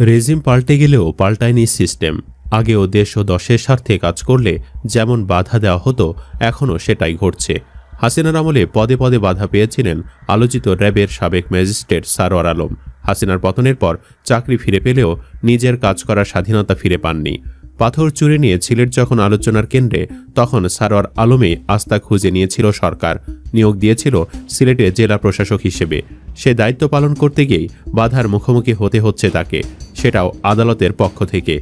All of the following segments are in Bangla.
রেজিম পাল্টে গেলেও পাল্টায়নি সিস্টেম। আগেও দেশ ও দশের স্বার্থে কাজ করলে যেমন বাধা দেওয়া হতো, এখনও সেটাই ঘটছে। হাসিনার আমলে পদে পদে বাধা পেয়েছিলেন আলোচিত র্যাবের সাবেক ম্যাজিস্ট্রেট সারোয়ার আলম। হাসিনার পতনের পর চাকরি ফিরে পেলেও নিজের কাজ করার স্বাধীনতা ফিরে পাননি। পাথর চুরি নিয়ে সিলেট যখন আলোচনার কেন্দ্রে, তখন সারোয়ার আলমে আস্থা খুঁজে নিয়েছিল সরকার। নিয়োগ দিয়েছিল সিলেটে জেলা প্রশাসক হিসেবে। সে দায়িত্ব পালন করতে গিয়েই বাধার মুখোমুখি হতে হচ্ছে তাকে। সেটাও আদালতের পক্ষ থেকে।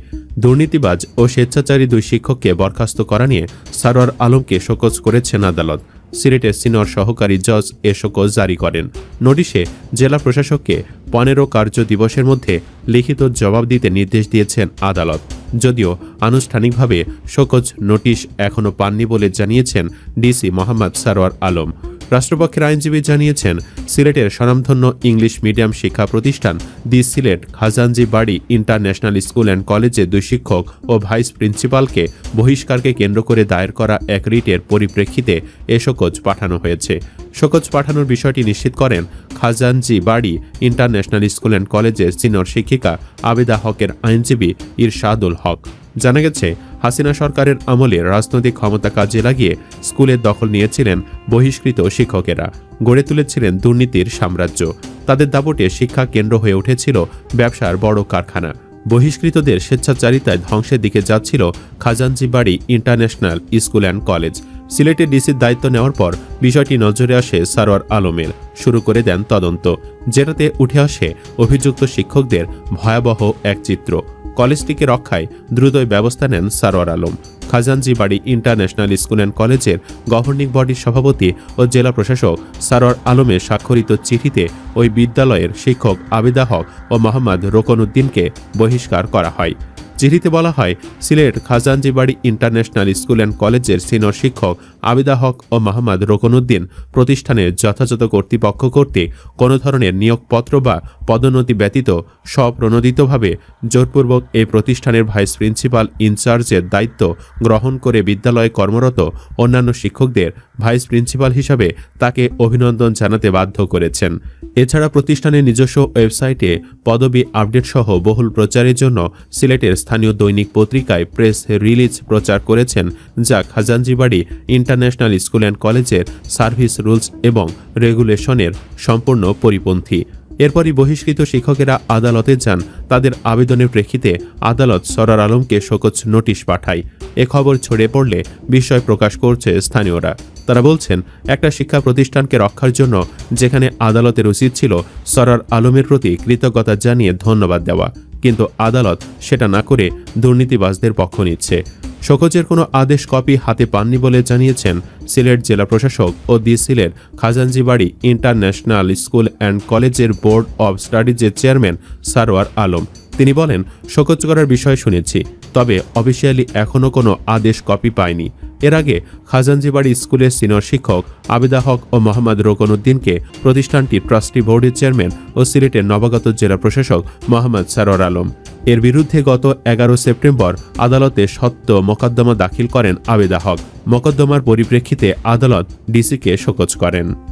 দুর্নীতিবাজ ও স্বেচ্ছাচারী দুই শিক্ষককে বরখাস্ত করা নিয়ে সারোয়ার আলমকে শোকজ করেছেন আদালত। সিলেটের সিনিয়র সহকারী জজ এ শোকজ জারি করেন। নোটিশে জেলা প্রশাসককে পনেরো কার্য দিবসের মধ্যে লিখিত জবাব দিতে নির্দেশ দিয়েছেন আদালত। যদিও আনুষ্ঠানিকভাবে শোকজ নোটিশ এখনও পাননি বলে জানিয়েছেন ডিসি মোহাম্মদ সারোয়ার আলম। রাষ্ট্রপক্ষের আইনজীবী জানিয়েছেন, সিলেটের স্বনামধন্য ইংলিশ মিডিয়াম শিক্ষা প্রতিষ্ঠান দি Sylhet Khajanji Bari international school and কলেজে দুই শিক্ষক ও ভাইস প্রিন্সিপালকে বহিষ্কারকে কেন্দ্র করে দায়ের করা এক রিটের পরিপ্রেক্ষিতে এ শোকজ পাঠানো হয়েছে। শোকজ পাঠানোর বিষয়টি নিশ্চিত করেন, Khajanji Bari international school and কলেজের সিনিয়র শিক্ষিকা আবেদা হকের আইনজীবী ইরশাদুল হক। জানা গেছে, হাসিনা সরকারের আমলে রাজনৈতিক ক্ষমতা কাজে লাগিয়ে স্কুলের দখল নিয়েছিলেন বহিষ্কৃত শিক্ষকেরা। গড়ে তুলেছিলেন দুর্নীতির সাম্রাজ্য। তাদের দাপটে শিক্ষা কেন্দ্র হয়ে উঠেছিল ব্যবসার বড় কারখানা। বহিষ্কৃতদের স্বেচ্ছাচারিতায় ধ্বংসের দিকে যাচ্ছিল Khajanji Bari international school and college. সিলেটের ডিসির দায়িত্ব নেওয়ার পর বিষয়টি নজরে আসে সারোয়ার আলমের। শুরু করে দেন তদন্ত। যেটাতে উঠে আসে অভিযুক্ত শিক্ষকদের ভয়াবহ এক চিত্র। কলেজটিকে রক্ষায় দ্রুতই ব্যবস্থা নেন Sarwar Alam. Khajanji Bari international school and কলেজের গভর্নিং বডির সভাপতি ও জেলা প্রশাসক সারোয়ার আলমের স্বাক্ষরিত চিঠিতে ওই বিদ্যালয়ের শিক্ষক আবিদা হক ও মোহাম্মদ রোকনউদ্দিনকে বহিষ্কার করা হয়। চিঠিতে বলা হয়, Sylhet Khajanji Bari international school and কলেজের সিনিয়র শিক্ষক আবিদা হক ও মোহাম্মদ রোকনউদ্দিন প্রতিষ্ঠানের যথাযথ কর্তৃপক্ষ কর্তৃক কোনো ধরনের নিয়োগপত্র বা পদোন্নতি ব্যতীত স্বপ্রণোদিতভাবে জোরপূর্বক এই প্রতিষ্ঠানের ভাইস প্রিন্সিপাল ইনচার্জের দায়িত্ব গ্রহণ করে বিদ্যালয়ে কর্মরত অন্যান্য শিক্ষকদের ভাইস প্রিন্সিপাল হিসাবে তাকে অভিনন্দন জানাতে বাধ্য করেছেন। এছাড়া প্রতিষ্ঠানের নিজস্ব ওয়েবসাইটে পদবি আপডেট সহ বহুল প্রচারের জন্য সিলেটের স্থানীয় দৈনিক পত্রিকায় প্রেস রিলিজ প্রচার করেছেন যা খাজানজিবাড়ি ইন্টারন্যাশনাল স্কুল অ্যান্ড কলেজের সার্ভিস রুলস এবং রেগুলেশনের সম্পূর্ণ পরিপন্থী। এরপরই বহিষ্কৃত শিক্ষকেরা আদালতে যান। তাদের আবেদনের প্রেক্ষিতে আদালত সরার আলমকে শোকজ নোটিশ পাঠায়। এ খবর ছড়িয়ে পড়লে বিস্ময় প্রকাশ করছে স্থানীয়রা। তারা বলছেন, একটা শিক্ষা প্রতিষ্ঠানকে রক্ষার জন্য যেখানে আদালতের উচিত ছিল সরার আলমের প্রতি কৃতজ্ঞতা জানিয়ে ধন্যবাদ দেওয়া। কিন্তু আদালত সেটা না করে দুর্নীতিবাজদের পক্ষ নিচ্ছে। শোকজের কোনো আদেশ কপি হাতে পাননি বলে জানিয়েছেন সিলেট জেলা প্রশাসক ও the Sylhet Khajanjibari international school and কলেজের বোর্ড অব স্টাডিজের চেয়ারম্যান সারোয়ার আলম। তিনি বলেন, শোকজ করার বিষয় শুনেছি, তবে অফিসিয়ালি এখনও কোনো আদেশ কপি পায়নি এর আগে খাজানজিবাড়ি স্কুলের সিনিয়র শিক্ষক আবেদা হক ও মোহাম্মদ রোকনউদ্দিনকে প্রতিষ্ঠানটির ট্রাস্টি বোর্ডের চেয়ারম্যান ও সিলেটের নবাগত জেলা প্রশাসক মোহাম্মদ সারোয়ার আলম। এর বিরুদ্ধে গত এগারো সেপ্টেম্বর আদালতে সত্য মোকদ্দমা দাখিল করেন আবেদা হক। মোকদ্দমার পরিপ্রেক্ষিতে আদালত ডিসিকে শোকজ করেন।